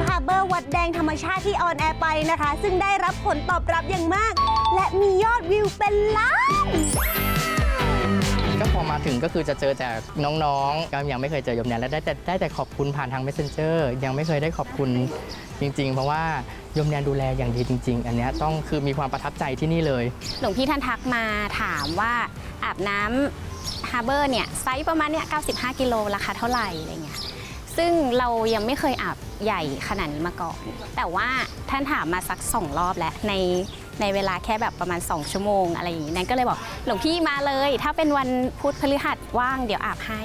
ปฮาร์เบอร์วัดแดงธรรมชาติที่ออนแอร์ไปนะคะ ซึ่งได้รับผลตอบรับอย่างมาก และมียอดวิวเป็นล้านก็พอมาถึงก็คือจะเจอแต่น้องๆก็ยังไม่เคยเจอยมแนนและได้แต่ได้แต่ขอบคุณผ่านทาง messenger ยังไม่เคยได้ขอบคุณจริง ๆ เพราะว่ายมแนนดูแลอย่างดีจริง ๆ อันเนี้ยต้องคือมีความประทับใจที่นี่เลย หลวงพี่ท่านทักมาถามว่าอาบน้ำฮาร์เบอร์เนี่ยไซส์ประมาณเนี้ย95 กิโลราคาเท่าไหร่อะไรเงี้ย ซึ่งเรายังไม่เคยอาบใหญ่ขนาดนี้มาก่อน แต่ว่าท่านถามมาสักสองรอบแล้วในในเวลาแค่แบบประมาณ 2 ชั่วโมงอะไรอย่างนี้นั่นก็เลยบอกหลวงพี่มาเลย ถ้าเป็นวันพุธพฤหัสว่างเดี๋ยวอาบให้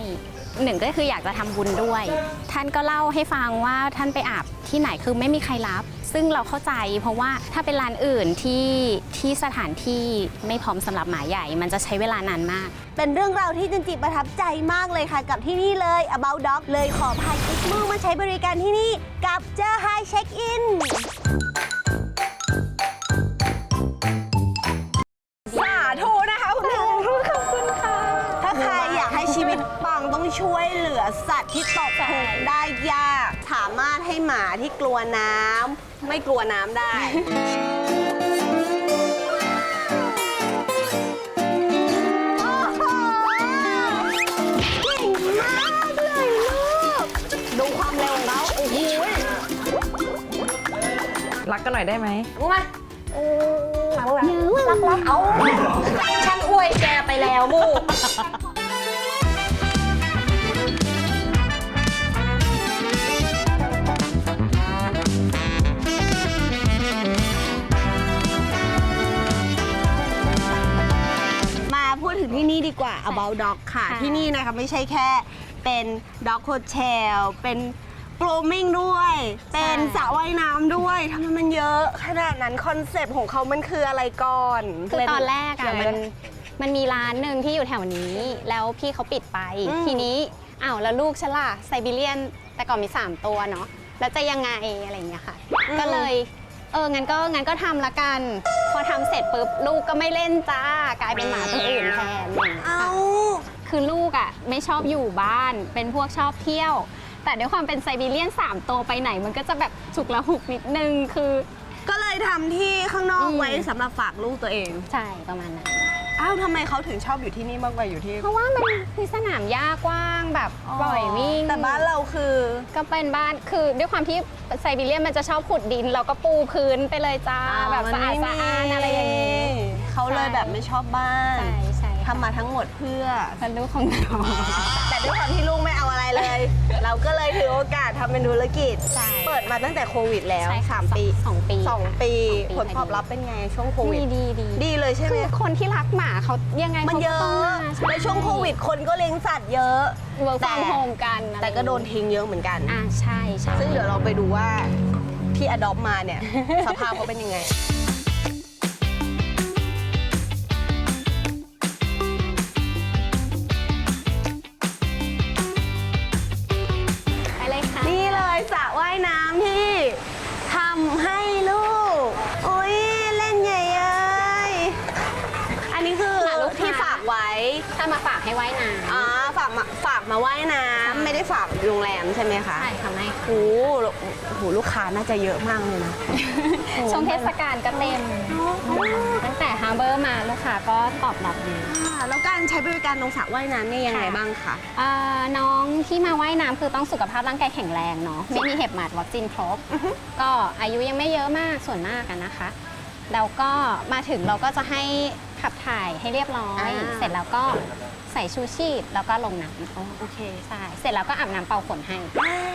หนึ่งก็คืออยากจะทำบุญด้วย ท่านก็เล่าให้ฟังว่าท่านไปอาบที่ไหนคือไม่มีใครรับ ซึ่งเราเข้าใจ เพราะว่าถ้าเป็นร้านอื่นที่ที่สถานที่ไม่พร้อมสำหรับหมาใหญ่ มันจะใช้เวลานานมาก เป็นเรื่องราวที่จันจิประทับใจมากเลยค่ะกับที่นี่เลย About Dog เลยขอพากิ๊กมูมาใช้บริการที่นี่กับเจอ High Check In สัตว์ที่ตกทุกข์ได้ยาก สามารถให้หมาที่กลัวน้ำไม่กลัวน้ำได้ โอ้โหเก่งมากเลยลูก ดูความเร็วของเขาโอ้โหรักกันหน่อยได้ไหมรู้ไหมรักรักรักเอา ฉันอวยแกไปแล้วมู ดีกว่า About Dog ค่ะ ค่ะ ที่นี่นะคะไม่ใช่แค่เป็น Dog Hotel เป็น grooming ด้วย เป็นสระว่ายน้ำด้วยทำไมมันเยอะขนาดนั้นคอนเซปต์ของเขามันคืออะไรก่อนคือตอนแรกเดี๋อะยวมัน มันมีร้านหนึ่งที่อยู่แถวนี้ แล้วพี่เขาปิดไป อืม ทีนี้อ้าวแล้วลูกฉันล่ะไซบีเรียนแต่ก่อนมี 3 ตัวเนาะแล้วจะยังไงอะไรอย่างเงี้ยค่ะ ก็เลย เอองั้นก็งั้นก็ทำละกัน พอทำเสร็จปุ๊บลูกก็ไม่เล่นจ้ากลายเป็นหมาตัวอื่นแทนอะไรอย่างเงี้ยเอาค่ะคือลูกอะไม่ชอบอยู่บ้าน เป็นพวกชอบเที่ยว แต่ด้วยความเป็นไซบีเรียน3ตัวไปไหน มันก็จะแบบฉุกละหุกนิดนึงคือ ก็เลยทำที่ข้างนอกอืม ไว้สำหรับฝากลูกตัวเอง ใช่ประมาณนั้น อ้าวทำไมเขาถึงชอบอยู่ที่นี่มากกว่าอยู่ที่เพราะว่ามันมีสนามหญ้ากว้างแบบปล่อยวิ่งแต่บ้านเราคือก็เป็นบ้านคือด้วยความที่ไซบีเรียนมันจะชอบขุดดิน เราก็ปูพื้นไปเลยจ้าแบบสะอาดสะอาดอะไรอย่างนี้เขาเลยแบบไม่ชอบบ้านใช่ใช่ ทำมาทั้งหมดเพื่อเป็นลูกของน้อง แต่ด้วยความที่ลูกไม่เอาอะไรเลย เราก็เลยถือโอกาสทำเป็นธุรกิจ ใช่เปิดมาตั้งแต่โควิดแล้วใช่ค่ะสามปีสองปีสองปี สองปี ผลตอบรับเป็นไงช่วงโควิด ดีดีดีดีเลยใช่ไหม คือคนที่รักหมาเขายังไงมันขาเยก็อะต้องมาใในช่วงโควิดคนก็เลี้ยงสัตว์เยอะ เวิร์กฟอร์มแต่ โฮมกันอะไรแต่ก็โดนทิ้งเยอะเหมือนกัน อ่าใช่ใช่ซึ่งเดี๋ยวเราไปดูว่าที่อดอปมาเนี่ย สภาพเขาเป็นยังไงำไม่ได้ฝากโรงแรมใช่ไหมำคะใช่ค่ะไม่ค่ะโอ้โหลูกค้าน่าจะเยอะมากเลยนะ ช่วงเทศกาลก็เต็ม ตั้งแต่ฮาร์เบอร์มาลูกค้าก็ตอบรับดีอ่าแล้วการใช้บริการตรงสระว่ายน้ำเนี่ยยังไงค่ะบ้างคะเอ่อน้องที่มาว่ายน้ำคือต้องสุขภาพร่างกายแข็งแรงเนาะไม่มีเห็บหมัดวัคซีนครบ ก็อายุยังไม่เยอะมากส่วนมากอะนะคะแล้วก็มาถึงเราก็จะให้ขับถ่ายให้เรียบร้อยอ่าเสร็จแล้วก็ ใส่ชูชีพแล้วก็ลงน้ำโอเคใช่เสร็จแล้วก็อาบน้ำเป่าขนให้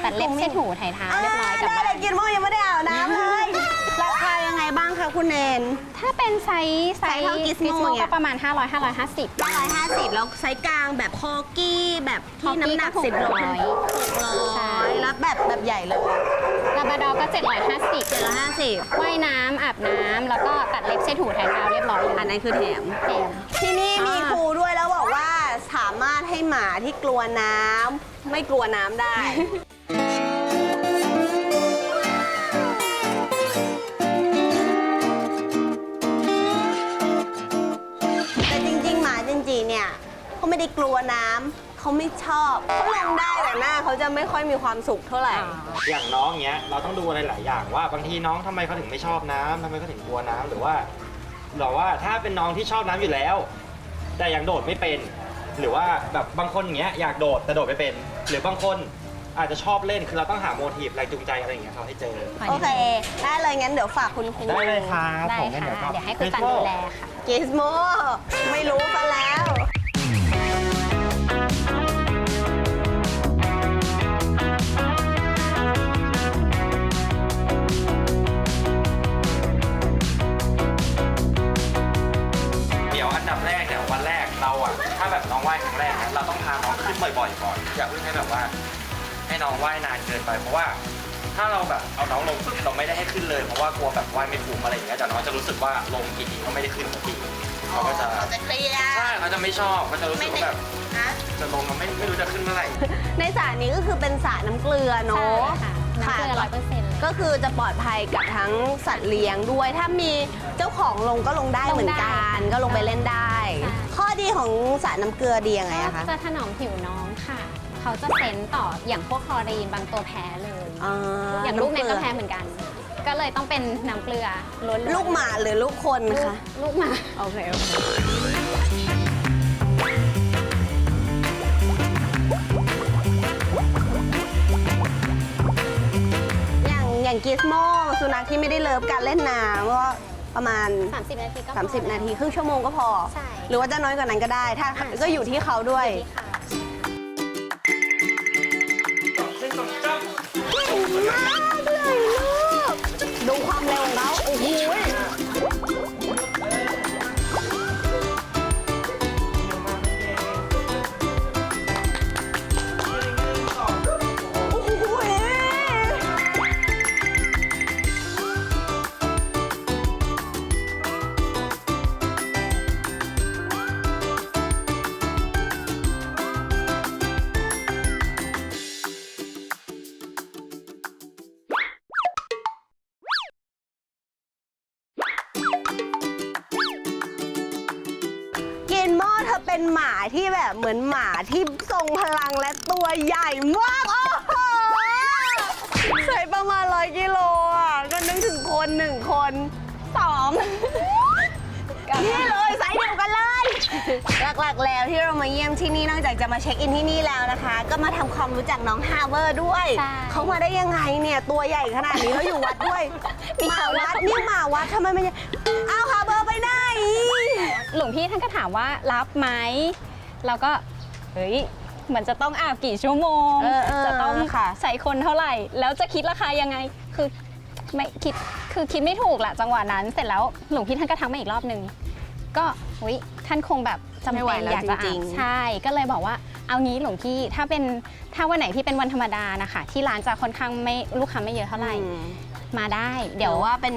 ตัดเล็บเช็ดหูไถ่ายเท้าเรียบร้อยกลับได้บ้าเลนยกินโมยังไม่ได้อาบน้ำเลยราคายังไงบ้างคะคุณเนน ถ้าเป็นไซส์ไซไซส์ส์เท่า Gizmo เนี่ย ก็ประมาณ 500 550 950 แล้วไซส์กลางแบบคอกี้แบบที่น้ำหนักคอกี้สิบก็โล600ใช่แล้วแบบแบบใหญ่เลยลาบราดอร์ก็ 750 750 ว่ายน้ำอาบน้ำแล้วก็ตัดเล็บเช็ดหูไถ่ายเท้าเรียบร้อยเลยอันนั้นคือแถม แถม ที่นี่มีอ่า ครูด้วยแล้วบอกว่า สามารถให้หมาที่กลัวน้ำไม่กลัวน้ำได้ แต่จริง ๆ หมาจริงๆเนี่ยเขาไม่ได้กลัวน้ำเขเขาไม่ชอบเขาลงได้แต่หน้าเขาจะไม่ค่อยมีความสุขเท่าไหร่ อย่างน้องเนี้ยเราต้องดูอะไรหลายอย่างว่าบางทีน้องทำไมเขาถึงไม่ชอบน้ำทำไมเขาถึงกลัวน้ำหรือว่าหรือว่าถ้าเป็นน้องที่ชอบน้ำอยู่แล้ว แต่ยังโดดไม่เป็น หรือว่าแบบบางคนอย่างเงี้ยอยากโดดแต่โดดไม่เป็น หรือบางคนอาจจะชอบเล่นคือเราต้องหาโมทีฟแรงจูงใจอะไรอย่างเงี้ยเขาให้เจอ โอเค ได้เลยงั้นเดี๋ยวฝากคุณครูได้เลยครับได้ผมงั้นค่ะเดี๋ยวก็เดี๋ยวให้คุณตันดูแลค่ะ กิสโมไม่รู้ซะแล้ว เดี๋ยวอันดับแรกเนี่ยวันแรกเราอะ ถ้าแบบน้องว่ายครั้งแรกนะเราต้องพาน้องขึ้นบ่อยๆก่อนอย่าเพิ่งให้แบบว่า ให้น้องว่ายนานเกินไปเพราะว่า ถ้าเราแบบเอาน้องลงปุ๊บเราไม่ได้ให้ขึ้นเลยเพราะว่ากลัวแบบว่ายไม่ถูกอะไรอย่างเงี้ยแต่น้องจะรู้สึกว่าลงกี่ทีก็ไม่ได้ขึ้นสักทีเขาก็จะจะเคลียร์ใช่เขาจะไม่ชอบเขาจะรู้สึกว่าแบบฮะจะลงเราไม่ไม่รู้จะขึ้นเมื่อไหร่ในสระนี้ก็คือเป็นสระน้ำเกลือเนาะ ใช่ค่ะน้ำเกลือร้อยเปอร์เซ็นต์ ก็คือจะปลอดภัยกับทั้งสัตว์เลี้ยงด้วย ถ้ามีเจ้าของลงก็ลงได้ลงได้ เหมือนกัน ก็ลงไปเล่นได้ใช่ ข้อดีของสระน้ำเกลือดียังไงอะคะจะถนอมผิวน้องค่ะ เขาจะเซนต่ออย่างพวกคลอรีนบางตัวแพ้เลยอ่าอย่างลูกเนี่ยก็ำแพ้เหมือนกัน ก็เลยต้องเป็นน้ำเกลือล้วนๆลูกหมาหรือลูกคนลูกคะ ลูกหมา โอเค โอเค อย่างอย่างกิสโมสุนัขที่ไม่ได้เลิฟการเล่นน้ำก็ ประมาณ 30 นาทีก็พอ30 นาที ครึ่งชั่วโมงก็พอ ใช่หรือว่าจะน้อยกว่านั้นก็ได้ ถ้าอ่าก็อยู่ที่เขาด้วยดีค่ะเอนหมาที่ทรงพลังและตัวใหญ่มาก โอ้โหใส่ประมาณร้อยกิโลอะ ก็นึกถึงคนหนึ่งคนสองนี่เลยไซส์เดียวกันเลย หลักๆแล้วที่เรามาเยี่ยมที่นี่นอกจากจะมาเช็คอินที่นี่แล้วนะคะ ก็มาทำความรู้จักน้องฮาร์เบอร์ด้วย ใช่ เขามาได้ยังไงเนี่ย ตัวใหญ่ขนาดนี้แล้วอยู่วัดด้วยมีหมาเขาด้วยวัดนี่หมาวัดทำไมมันยังอ้าวฮาร์เบอร์ไปไหน หลวงพี่ท่านก็ถามว่ารับไหม เราก็เฮ้ยมันจะต้องอาบกี่ชั่วโมง เออเออจะต้องค่ะ ใส่คนเท่าไหร่ แล้วจะคิดราคายังไง คือไม่คิดคือคิดไม่ถูกแหละจังหวะนั้น เสร็จแล้วหลวงพี่ท่านก็ทักมาอีกรอบนึงก็หุยท่านคงแบบจำไม่ไหวเป็นแล้วอยากจะจริอาบงๆ ใช่ ก็เลยบอกว่าเอางี้หลวงพี่ถ้าเป็นถ้าวันไหนที่เป็นวันธรรมดานะคะที่ร้านจะค่อนข้างไม่ลูกค้าไม่เยอะเท่าไหร่ อืมมาได้ เดี๋เดี๋ยยววว่าเป็น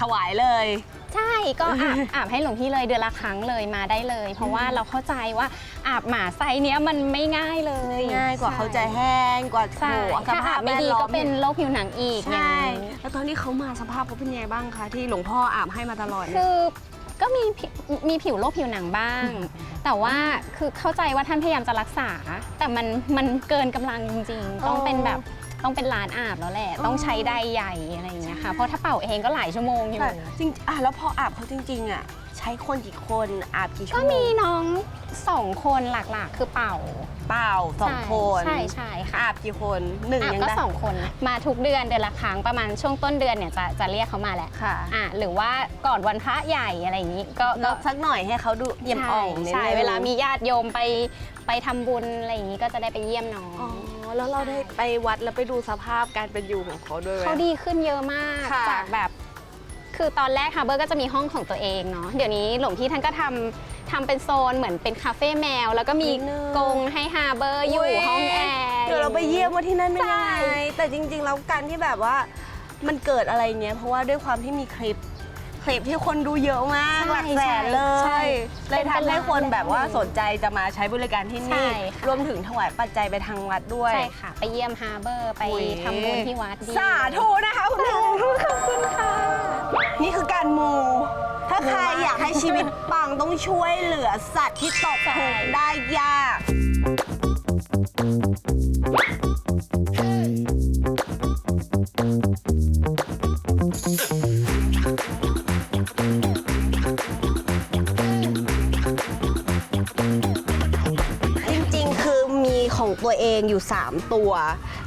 ถวายเลย ใช่ก็อาบ อาบให้หลวงพี่เลยเดือนละครั้งเลยมาได้เลย เพราะว่าเราเข้าใจว่าอาบหมาไซส์เนี้ยมันไม่ง่ายเลยง่ายกว่าใช่เขาจะแห้งกว่าใช่โถถ้าอาบไม่ดีก็เป็นโรคผิวหนังอีกใช่อย่างนี้แล้วตอนนี้เขามาสภาพเขาเป็นไงบ้างคะที่หลวงพ่ออาบให้มาตลอดเนี่ย คือก็มีผิวมีผิวโรคผิวหนังบ้าง แต่ว่าคือเข้าใจว่าท่านพยายามจะรักษา แต่มันมันเกินกำลังจริงๆ ต้องเป็นแบบต้องเป็นร้านอาบแล้วแหละ ต้องใช้ไดร์ใหญ่อะไรอย่างเงี้ย ค่ะเพราะถ้าเป่าเองก็หลายชั่วโมงอยู่ แต่จริงอะแล้วพออาบเขาจริงๆอะ ใช้คนกี่คนอาบกี่ชั่ก็วโมงมีน้องสองคนหลักๆ คือเป่าเปล่าสองคนใช่ใช่ค่ะอาบกี่คนหนึ่งอะยังก็ได้สองคนมาทุกเดือนเดือนละครั้งประมาณช่วงต้นเดือนเนี่ยจะจะเรียกเขามาแหละค่ะอะหรือว่าก่อนวันพระใหญ่อะไรอย่างนี้ก็ก็ก็สักหน่อยให้เขาดูเยี่ยมอ่องนิดใช่นึงเวลามีญาติโยมไปไปทำบุญอะไรอย่างนี้ก็จะได้ไปเยี่ยมน้องอ๋อแล้วเราได้ไปวัดแล้วไปดูสภาพการเป็นอยู่ของเขาด้วยไหม เขาดีขึ้นเยอะมาก ค่ะจากแบบ คือตอนแรกฮาร์เบอร์ก็จะมีห้องของตัวเองเนาะเดี๋ยวนี้หลวงพี่ท่านก็ทำทำเป็นโซนเหมือนเป็นคาเฟ่แมว แล้วก็มีนิดนึง กรงให้ฮาร์เบอร์อยู่ห้องแอร์ เดี๋ยวเราไปเยี่ยมว่าที่นั่นเป็นยังไง ใช่ แต่จริง ๆ แล้วการที่แบบว่ามันเกิดอะไรเงี้ย เพราะว่าด้วยความที่มีคลิป คลิปที่คนดูเยอะมากหลักแสนเลใช่ยเลยทำให้คนแบบว่าสนใจจะมาใช้บริการที่ใช่นี่ ค่ะ รวมถึงถวายปัจจัยไปทางวัดด้วย ใช่ค่ะ ไปเยี่ยมฮาร์เบอร์ ไปอุ๊ย ทำบุญที่วัดดี สาธุนะคะคุณครูขอบคุณค่ะ นี่คือการมู ถ้าใครอยากให้ชีวิตปังต้องช่วยเหลือสัตว์ที่ตกทุกข์ได้ยาก จริงๆ คือมีของตัวเองอยู่ 3 ตัว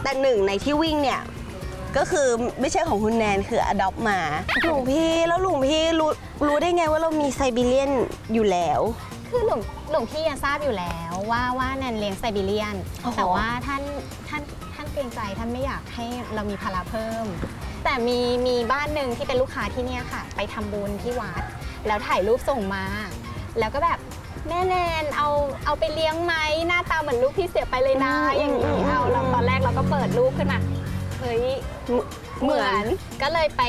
แต่หนึ่งในที่วิ่งเนี่ย ก็คือไม่ใช่ของคุณแนนคืออดอปมาหลวงพี่แล้วหลวงพี่รู้รู้ได้ไงว่าเรามีไซบีเรียนอยู่แล้ว คือหลวงหลวงพี่อะทราบอยู่แล้วว่าว่าแนนเลี้ยงไซบีเรียน โอ้โห แต่ว่าท่านท่านท่านเกรงใจท่านไม่อยากให้เรามีภาระเพิ่ม แต่มีมีบ้านหนึ่งที่เป็นลูกค้าที่เนี่ยค่ะ ไปทำบุญที่วัด แล้วถ่ายรูปส่งมา แล้วก็แบบแม่แนนเอาเอาไปเลี้ยงไหมหน้าตาเหมือนลูกพี่เสียไปเลยนะ อย่างนี้เอาเราตอนแรกเราก็เปิดรูปขึ้นมา เฮ้ยเหมือนก็เลยไป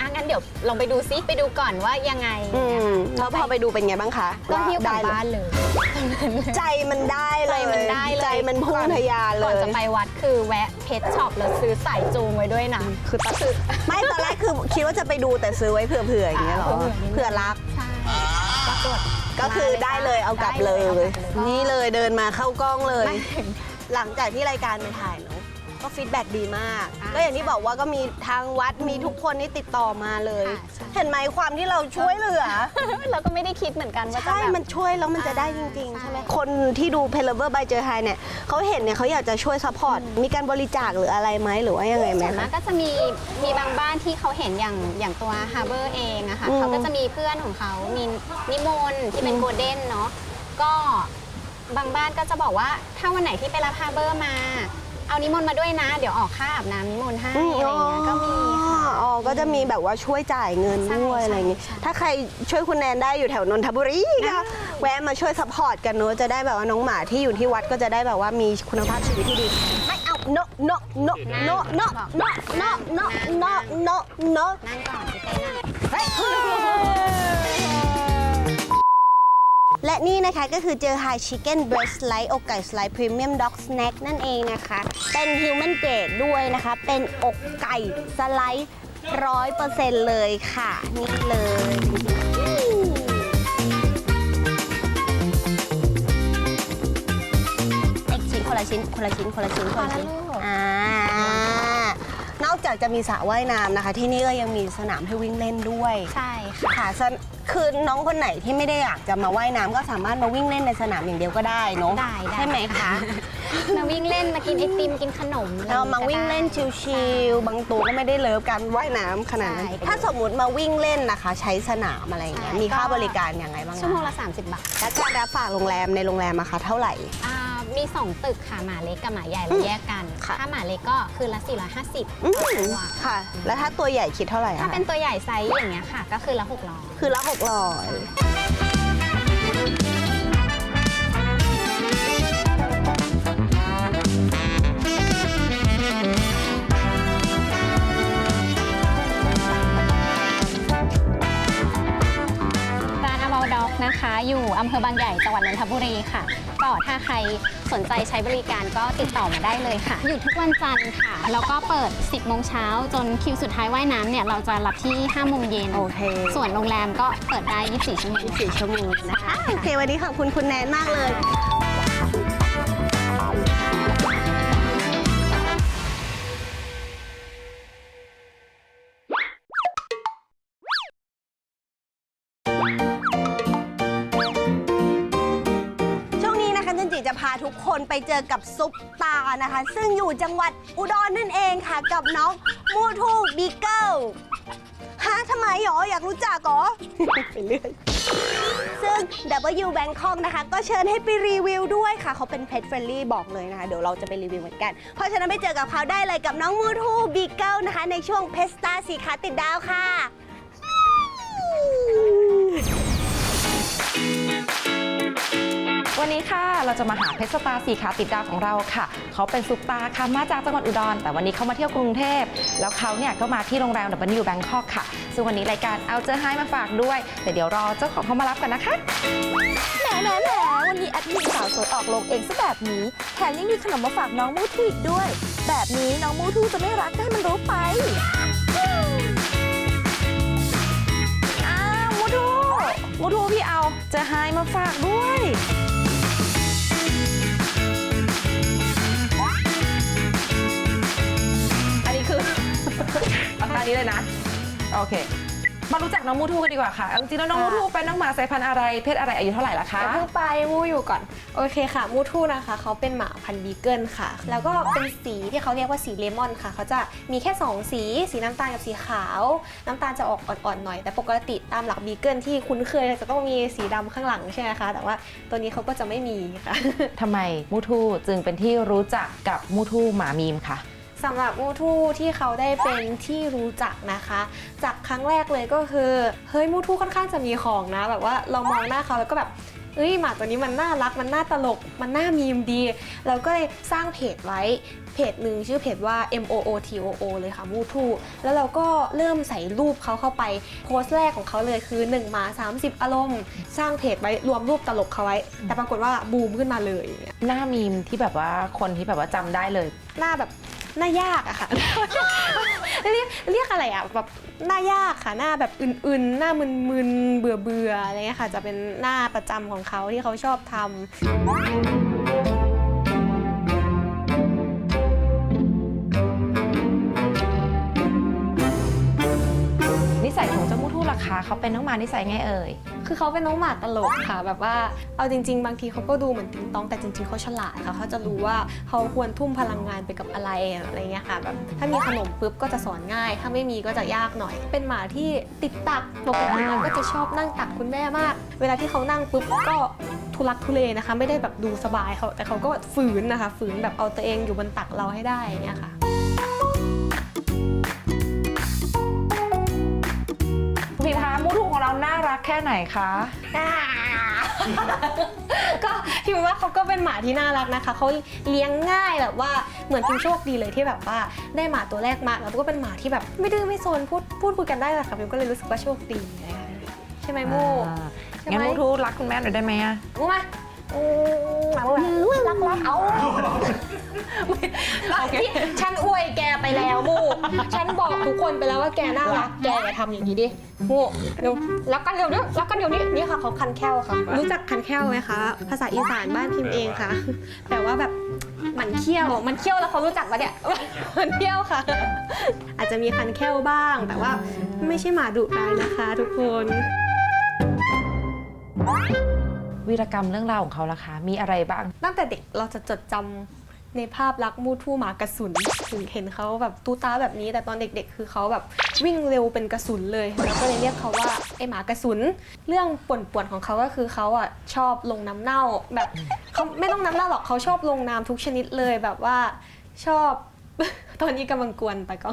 อะงั้นเดี๋ยวลองไปดูซิไปดูก่อนว่ายังไงอืมแล้วพอไปดูเป็นไงบ้างคะก็หิ้วกลับได้เลยบ้านเลย ใจมันได้เลย ใจมันได้เลยใจมันพุ่งทะยานเลก่อนยจะไปวัดคือแวะเพชรช็อปแล้วซื้อสายจูงไว้ด้วยนะคือตอนไม่ตอนแรกคือคิดว่าจะไปดูแต่ซื้อไว้เผื่อๆอย่างเงี้ยเหรออ่าเผื่อๆนิดนึงเผื่อรักใช่ปรากฏก็คือได้เลยเอากลับเลยได้เอากลับเลย นี่เลยเดินมาเข้ากล้องเลยไม่ถึงหลังจากที่รายการไปถ่ายเนาะ ก็ฟีดแบ็กดีมาก อ่าก็อย่างที่บอกว่าก็มีทางวัดมีทุกคนที่ติดต่อมาเลย ค่ะใช่ เห็นไหมความที่เราช่วยเหลือ เราก็ไม่ได้คิดเหมือนกันว่าจะใช่ แบบ มันช่วยแล้วมันจะได้จริง ๆ ใช่ใช่ไหมคนที่ดูเพลเวอร์บายเจอไฮเนี่ยเขาเห็นเนี่ยเขาอยากจะช่วยซัพพอร์ต มีการบริจาคหรืออะไรไหมหรือว่ายังไงไหมส่วนมาคะ กก็จะมีมีบางบ้านที่เขาเห็นอย่างอย่างตัวฮาร์เบอร์เองอะค่ะอืม เขาก็จะมีเพื่อนของเขามีนิมนต์ที่เป็นโกลเด้นเนาะก็บางบ้านก็จะบอกว่าถ้าวันไหนที่ไปรับฮาร์เบอร์มา เอานิมนต์มาด้วยนะ เดี๋ยวออกค่าอาบน้ำนิมนต์ให้อะไรอย่างเงี้ยก็มีค่ะ อ๋อก็จะมีแบบว่าช่วยจ่ายเงินใช่ด้วยใช่อะไรอย่างงี้ ใช่ ถ้าใครช่วยคุณแนนได้อยู่แถวนนทบุรีก็แวะมาช่วยซัพพอร์ตกันเนอะจะได้แบบว่าน้องหมาที่อยู่ที่วัดก็จะได้แบบว่ามีคุณภาพชีวิตที่ดีไม่เอาโนโนโนโนโนโนโนโนโนโนโนนั่งก่อนพี่เต้นั่ง เฮ้ย และนี่นะคะก็คือเจอ High Chicken Breast Slice อกไก่สไลด์ Premium Dog Snack นั่นเองนะคะ เป็น Human Grade ด้วยนะคะ เป็นอกไก่สไลด์ร้อยเปอร์เซ็นต์เลยค่ะ นี่เลยเอ็กชิ้นคนละชิ้นคนละชิ้นคนละชิ้นคนละชิ้นคนละลูกอ่านอก จากจะมีสระว่ายน้ำนะคะ ที่นี่ก็ยังมีสนามให้วิ่งเล่นด้วยใช่ค่ะค่ะสนคือน้องคนไหนที่ไม่ได้อยากจะมาว่ายน้ำก็สามารถมาวิ่งเล่นในสนามอย่างเดียวก็ได้เนอะได้ได้ใช่ไหมคะมาวิ่งเล่นมากินไอติมกินขนมอะไรเรามาวิ่งเล่นก็ได้ชิลๆบางตัวก็ไม่ได้เลิฟการว่ายน้ำขนาดนั้นใช่ถ้าสมมุติมาวิ่งเล่นนะคะ ใช้สนามอะไรอย่างเงี้ยใช่มีค่าก็บริการยังไงบ้างชั่วโมงคะละ30 บาท และการรับฝากโรงแรมในโรงแรมอะคะเท่าไหร่อ่า มี 2 ตึกค่ะหมาเล็กกับหมาใหญ่เราแยกกัน ค่ะ ถ้าหมาเล็กก็คือละ 450อืต่อมตัวค่ะ แล้วถ้าตัวใหญ่คิดเท่าไหร่ถ้าอะเป็นตัวใหญ่ไซส์อย่างเงี้ยค่ะ ก็คือละ600คือละหกร้อยร้านอ b o u t Dog นะคะ อยู่อำเภอบางใหญ่จังหวัดนนทบุรีค่ะ ก็ถ้าใคร สนใจใช้บริการก็ติดต่อมาได้เลยค่ะอยู่ทุกวันจันทร์ค่ะ แล้วก็เปิด 10โมงเช้าจนคิวสุดท้ายว่ายน้ำเนี่ย เราจะรับที่5โมงเย็น โอเคส่วนโรงแรมก็เปิดได้ 24 ชั่วโมงสี่ชั่วโมงนะคะ โอเควันนี้ขอบคุณคุณแนนมากเลย ไปเจอกับซุปตานะคะ ซึ่งอยู่จังหวัดอุดรนั่นเองค่ะ กับน้องมูทูบีเกิลฮะทำไมหรอ อยากรู้จักเหรอ ไปเรื่อย ซึ่ง W Bangkok นะคะ ก็เชิญให้ไปรีวิวด้วยค่ะ เขาเป็น Pet Friendly บอกเลยนะคะ เดี๋ยวเราจะไปรีวิวเหมือนกัน เพราะฉะนั้นไปเจอกับเขาได้เลยกับน้องมูทูบีเกิลนะคะ ในช่วงเพสตาสีขาติดดาวค่ะ วันนี้ค่ะเราจะมาหาเพชรสตาร์สีขาติดดาวของเราค่ะ เขาเป็นซุปตาร์ค่ะมาจากจังหวัดอุดร แต่วันนี้เขามาเที่ยวกรุงเทพ แล้วเขาเนี่ยก็มาที่โรงแรม W Bangkok ค่ะ ซึ่งวันนี้รายการเอาเจอให้มาฝากด้วย แต่เดี๋ยวรอเจ้าของเขามารับกันนะคะแหมแหมแหมวันนี้แอดมินสาวสวยออกลงเองซะแบบนี้แถมยังมีขนมมาฝากน้องมูทูอีกด้วย แบบนี้น้องมูทูจะไม่รักก็ให้มันรู้ไปอ้าวมูทูมูทูพี่เอาเจอไฮมาฝากด้วย เอาตานี้เลยนะ โอเค มารู้จักน้องมูทูกันดีกว่าค่ะเอาจริงๆแล้วน้องมูทูเป็นน้องหมาสายพันธุ์อะไร เพศอะไร อายุเท่าไหร่ละคะเดี๋ยวเพิ่งไปมูอยู่ก่อน โอเคค่ะ มูทูนะคะ เขาเป็นหมาพันธุ์บีเกิลค่ะ แล้วก็เป็นสีที่เขาเรียกว่าสีเลมอนค่ะ เขาจะมีแค่ 2 สี สีน้ำตาลกับสีขาว น้ำตาลจะออกอ่อนๆหน่อย แต่ปกติตามหลักบีเกิลที่คุ้นเคยจะต้องมีสีดำข้างหลังใช่ไหมคะ แต่ว่าตัวนี้เขาก็จะไม่มีค่ะ ทำไมมูทูจึงเป็นที่รู้จักกับมูทูหมามีมคะ สำหรับมูทูที่เขาได้เป็นที่รู้จักนะคะ จากครั้งแรกเลยก็คือ เฮ้ยมูทูค่อนข้างจะมีของนะ แบบว่าเรามองหน้าเขาแล้วก็แบบเอ้ยหมาตัวนี้มันน่ารักมันน่าตลกมันน่ามีมดี เราก็เลยสร้างเพจไว้เพจหนึ่งชื่อเพจว่า M O O T O O เลยค่ะมูทูแล้วเราก็เริ่มใส่รูปเขาเข้าไป โพสต์แรกของเขาเลยคือ1หมา30 อารมณ์ สร้างเพจไว้รวมรูปตลกเขาไว้ แต่ปรากฏว่าบูมขึ้นมาเลยอย่างเงี้ยหน้ามีมที่แบบว่าคนที่แบบว่าจำได้เลย หน้าแบบ หน้ายากอะค่ะ เรียกเรียกอะไรอะแบบหน้ายากค่ะหน้าแบบอื่นๆ หน้ามึนๆเบื่อเบื่อๆอะไรเงี้ยค่ะ จะเป็นหน้าประจำของเขาที่เขาชอบทำ คะเขาเป็นน้องหมานิสัยไงเอ่ย คือเขาเป็นน้องหมาตลกค่ะ แบบว่าเอาจริง ๆ บางทีเขาก็ดูเหมือนติงตองแต่จริง ๆเขาฉลาดค่ะเขาจะรู้ว่าเขาควรทุ่มพลังงานไปกับอะไรอะไรเงี้ยค่ะแบบถ้ามีขนมปุ๊บก็จะสอนง่าย ถ้าไม่มีก็จะยากหน่อย เป็นหมาที่ติดตักปกติก็จะชอบนั่งตักคุณแม่มาก เวลาที่เขานั่งปุ๊บก็ทุลักทุเลนะคะ ไม่ได้แบบดูสบายเขาแต่เขาก็ฝืนนะคะ ฝืนแบบเอาตัวเองอยู่บนตักเราให้ได้เงี้ยค่ะ ราน่ารักแค่ไหนคะ ก็พิมว่าเขาก็เป็นหมาที่น่ารักนะคะเขาเลี้ยงง่ายแบบว่าเหมือนพิมโชคดีเลยที่แบบว่าได้หมาตัวแรกมาแล้วก็เป็นหมาที่แบบ ไม่ดื้อไม่โซนพูดพูดคุยกันได้แหละค่ะพิมก็เลยรู้สึกว่าโชคดีนะคะใช่ไหมโมอ่าใช่ไหมงั้นมูทูรักคุณแม่หน่อยได้ไหมอะ มูมา อืมหมาแบบรักรักเอาที่ฉันอวยแกไปแล้วมูฉันบอกทุกคนไปแล้วว่าแกน่ารัก แกอย่าทำอย่างนี้ดิมูเร็วรักกันเร็วนี้รักกันเดี๋ยวนี้นี่ค่ะเขาคันแค้วค่ะ รู้จักคันแค้วไหมคะ ภาษาอีสานบ้านพิมพ์เองค่ะ แต่ว่าแบบมันเคี้ยว มันเคี้ยวแล้วเขารู้จักปะเนี่ย มันเคี้ยวค่ะ อาจจะมีคันแค้วบ้าง แต่ว่าไม่ใช่หมาดุร้ายนะคะ ทุกคน วีรกรรมเรื่องราวของเขาล่ะคะ มีอะไรบ้าง ตั้งแต่เด็กเราจะจดจำในภาพลักษณ์มูทู่หมากระสุนถึงเห็นเขาแบบตูตาแบบนี้ แต่ตอนเด็กๆ คือเขาแบบวิ่งเร็วเป็นกระสุนเลย แล้วก็เลยเรียกเขาว่าไอหมากระสุน เรื่องป่วนๆของเขาก็คือเขาอะชอบลงน้ำเน่าแบบเขาไม่ต้องน้ำเน่าหรอกเขาชอบลงน้ำทุกชนิดเลยแบบว่าชอบ ตอนนี้กำลังกวนไปก็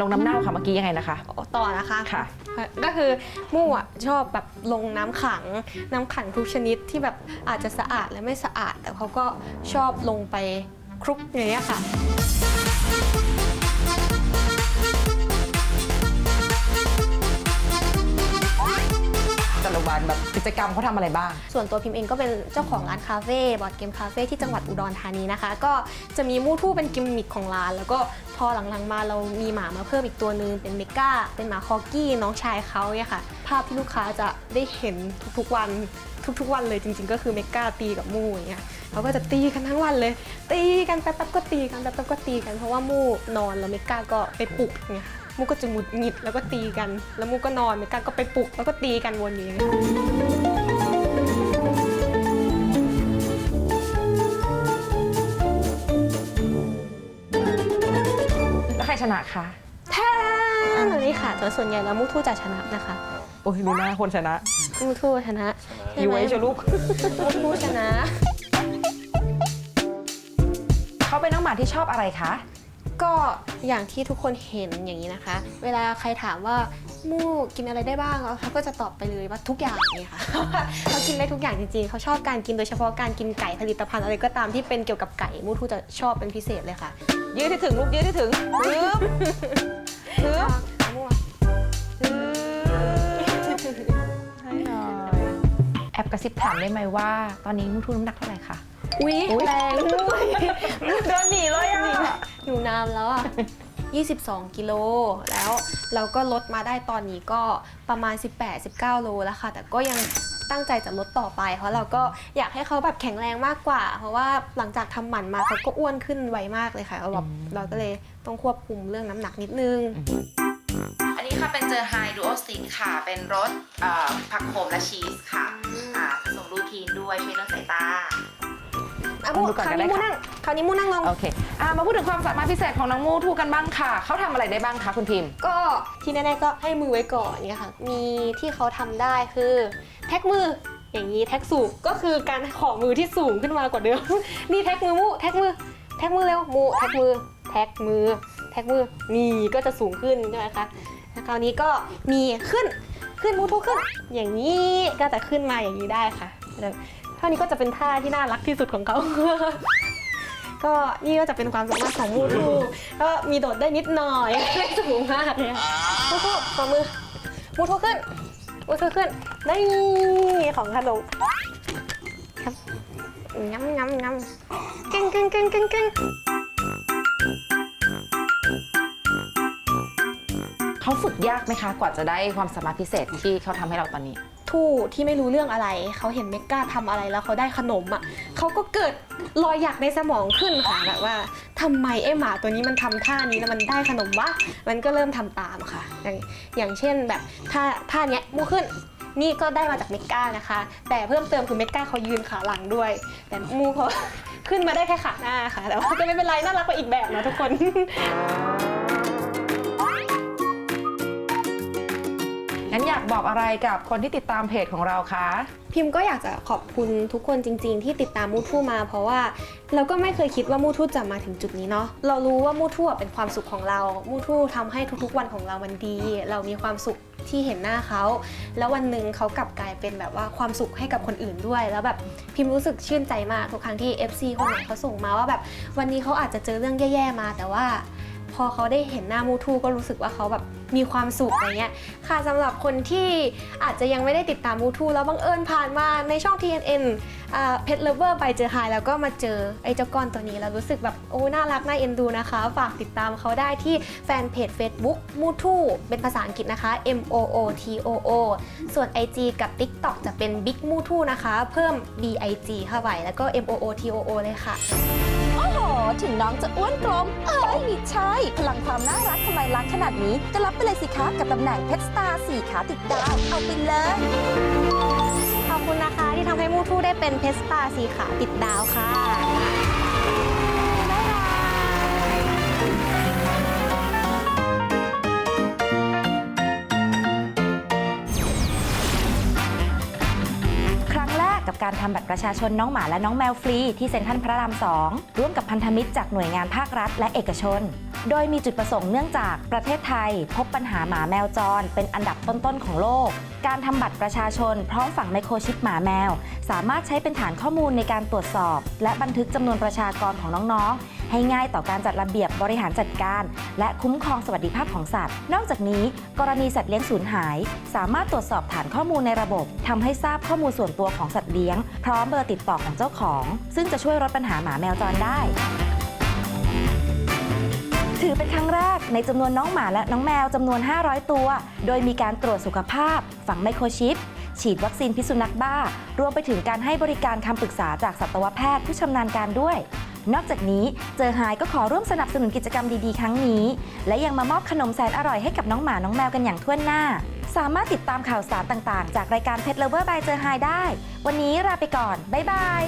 ลงน้ำเน่าค่ะเมื่อกี้ยังไงนะคะ ต่อนะคะ ค่ะ ก็คือมู่อะชอบแบบลงน้ำขัง น้ำขังทุกชนิดที่แบบอาจจะสะอาดและไม่สะอาด แต่เขาก็ชอบลงไปคลุกอย่างเงี้ยค่ะ แบบกิจกรรมเขาทำอะไรบ้าง ส่วนตัวพิมเองก็เป็นเจ้าของร้านคาเฟ่บอร์ดเกมคาเฟ่ที่จังหวัดอุดรธานีนะคะ ก็จะมีมูทู่เป็นกิมมิคของร้าน แล้วก็พอหลังๆมาเรามีหมามาเพิ่มอีกตัวนึงเป็นเมก้าเป็นหมาคอกี้น้องชายเขาเนี่ยค่ะ ภาพที่ลูกค้าจะได้เห็นทุกๆวันทุกๆวันเลยจริง ๆ ก็คือเมก้าตีกับมูอย่างเงี้ยเขาก็จะตีกันทั้งวันเลย ตีกันแป๊บๆก็ตีกันแป๊บๆก็ตีกันเพราะว่ามูนอนแล้วเมก้าก็ไปปลุกไงค่ะ มูก็จะหงุดหงิดแล้วก็ตีกัน แล้วมูก็นอนเมก้าก็ไปปลุกแล้วก็ตีกันวนอยู่อย่างเงี้ยแล้วใครชนะคะแท่นอันนี้ค่ะแต่ส่วนใหญ่แล้วมูทูจะชนะนะคะโอ้ยรู้หน้าคนชนะมูทูชนะอยู่ไว้เชียวลูกมูทูชนะ เขาเป็นน้องหมาที่ชอบอะไรคะ ก็อย่างที่ทุกคนเห็นอย่างนี้นะคะ เวลาใครถามว่ามูกินอะไรได้บ้างเขาก็จะตอบไปเลยว่าทุกอย่างนี่ค่ะเขากินได้ทุกอย่างจริงๆ เขาชอบการกินโดยเฉพาะการกินไก่ผลิตภัณฑ์อะไรก็ตามที่เป็นเกี่ยวกับไก่มูทูจะชอบเป็นพิเศษเลยค่ะยืดที่ถึงลูกยืดที่ถึงฮึบฮึบมูฮึบให้หน่อยแอบกระซิบถามได้ไหมว่า ตอนนี้มูทูน้ำหนักเท่าไหร่คะ อุ๊ยแรงด้วยเดินหนีเลยอะอยู่นานแล้วอะ 22 กิโล แล้วเราก็ลดมาได้ตอนนี้ก็ประมาณ 18-19 โลแล้วค่ะ แต่ก็ยังตั้งใจจะลดต่อไป เพราะเราก็อยากให้เขาแบบแข็งแรงมากกว่า เพราะว่าหลังจากทำหมันมาเขาก็อ้วนขึ้นไวมากเลยค่ะเราแบบเราก็เลยต้องควบคุมเรื่องน้ำหนักนิดนึง อันนี้ค่ะเป็นเจอไฮดูโอสติกค่ะ เป็นรสผักโขมและชีสค่ะอ่าผสมรูทีนด้วยช่วยเรื่องสายตา อะลองมูดูก่อนคราวก็ได้นี้มูค่ะ นั่งคราวนี้มูนั่งลง โอเคอ่ามาพูดถึงความสามารถพิเศษของน้องมูทูกันบ้างค่ะ เขาทำอะไรได้บ้างคะคุณพิมพ์ ก็ที่แน่ๆก็ให้มือไว้ก่อนเนี่ยค่ะ มีที่เขาทำได้คือแท็กมืออย่างนี้แท็กสูงก็คือการขอมือที่สูงขึ้นมากว่าเดิม นี่แท็กมือมูแท็กมือแท็กมือเร็วมูแท็กมือแท็กมือแท็กมือนี่ก็จะสูงขึ้นใช่ไหมคะแล้วคราวนี้ก็มีขึ้นขึ้นมูทูขึ้น อย่างนี้ก็จะขึ้นมาอย่างนี้ได้ค่ะแล้วเท่านี้ก็จะเป็นท่าที่น่ารักที่สุดของเขา ก็นี่ก็จะเป็นความสามารถของมูทูก็มีโดดได้นิดหน่อยไม่สูงมากเลยค่ะมูทูต่อมือมูทูขึ้นมูทูขึ้นได้ของขนมครับงั้มงั้มงั้มเก่งเก่งเก่งเก่งเก่งเขาฝึกยากไหมคะ กว่าจะได้ความสามารถพิเศษที่เขาทำให้เราตอนนี้ ทู่ที่ไม่รู้เรื่องอะไร เขาเห็นเมก้าทำอะไรแล้วเขาได้ขนมอะเขาก็เกิดรอยอยากในสมองขึ้นค่ะแบบว่าทำไมไอหมาตัวนี้มันทำท่านี้แล้วมันได้ขนมวะมันก็เริ่มทำตามค่ะ อย่างอย่างเช่นแบบท่าท่าเนี้ยมูขึ้นนี่ก็ได้มาจากเมก้านะคะ แต่เพิ่มเติมคือเมกก้าเขายืนขาหลังด้วย แต่มูเขาขึ้นมาได้แค่ขาหน้าค่ะ แต่ว่าก็ไม่เป็นไรน่ารักไปอีกแบบนะทุกคน งั้นอยากบอกอะไรกับคนที่ติดตามเพจของเราคะ พิมก็อยากจะขอบคุณทุกคนจริง ๆ ที่ติดตามมูทู่มา เพราะว่าเราก็ไม่เคยคิดว่ามูทู่จะมาถึงจุดนี้เนาะเรารู้ว่ามูทูอะเป็นความสุขของเรา มูทู่ทำให้ทุกๆวันของเรามันดี เรามีความสุขที่เห็นหน้าเขา แล้ววันหนึ่งเขากลับกลายเป็นแบบว่าความสุขให้กับคนอื่นด้วย แล้วแบบพิมรู้สึกชื่นใจมากทุกครั้งที่ FC คนไหนเขาส่งมาว่าแบบวันนี้เขาอาจจะเจอเรื่องแย่ๆมา แต่ว่า พอเขาได้เห็นหน้ามูทู่ก็รู้สึกว่าเขาแบบ มีความสุขอะไรเงี้ยค่ะสำหรับคนที่อาจจะยังไม่ได้ติดตามมูทูแล้วบังเอิญผ่านมาในช่อง TNN เพจเลเวอร์ไปเจอไฮแล้วก็มาเจอไอ้เจ้าก้อนตัวนี้แล้วรู้สึกแบบโอ้น่ารักน่าเอ็นดูนะคะ ฝากติดตามเขาได้ที่แฟนเพจ Facebook มูทูเป็นภาษาอังกฤษนะคะ M O O T O O ส่วน IG กับ TikTok จะเป็น Big m u t u นะคะ เพิ่ม B I G เข้าไปแล้วก็ M O O T O O เลยค่ะ ถึงน้องจะอ้วนกลม เอ้ยไม่ใช่ พลังความน่ารักทำไมรักขนาดนี้ ก็รับไปเลยสิคะกับตำแหน่งเพชรสตาร์สี่ขาติดดาวเอาไปเลย ขอบคุณนะคะที่ทำให้มูทูได้เป็นเพสตาสีขาติดดาวค่ะ ทำบัตรประชาชนน้องหมาและน้องแมวฟรีที่เซ็นทรัลพระราม 2 ร่วมกับพันธมิตรจากหน่วยงานภาครัฐและเอกชน โดยมีจุดประสงค์เนื่องจากประเทศไทย พบปัญหาหมาแมวจร เป็นอันดับต้นๆของโลก การทำบัตรประชาชน พร้อมฝังไมโครชิปหมาแมว สามารถใช้เป็นฐานข้อมูลในการตรวจสอบ และบันทึกจำนวนประชากรของน้องๆ ให้ง่ายต่อการจัดระเบียบบริหารจัดการ และคุ้มครองสวัสดิภาพของสัตว์ นอกจากนี้ กรณีสัตว์เลี้ยงสูญหาย สามารถตรวจสอบฐานข้อมูลในระบบทำให้ทราบข้อมูลส่วนตัวของสัตว์เลี้ยง พร้อมเบอร์ติดต่อของเจ้าของ ซึ่งจะช่วยลดปัญหาหมาแมวจรได้ ถือเป็นครั้งแรกในจำนวนน้องหมาและน้องแมวจำนวน 500 ตัว โดยมีการตรวจสุขภาพ ฝังไมโครชิปฉีดวัคซีนพิษสุนัขบ้า รวมไปถึงการให้บริการคำปรึกษาจากสัตวแพทย์ผู้ชำนาญการด้วย นอกจากนี้เจอหายก็ขอร่วมสนับสนุนกิจกรรมดีๆ ครั้งนี้ และยังมามอบขนมแสนอร่อยให้กับน้องหมาน้องแมวกันอย่างทั่วหน้า สามารถติดตามข่าวสารต่างๆ จากรายการเพ t เลเวอร์บายเจอหายได้ วันนี้ลาไปก่อน บ๊ายบาย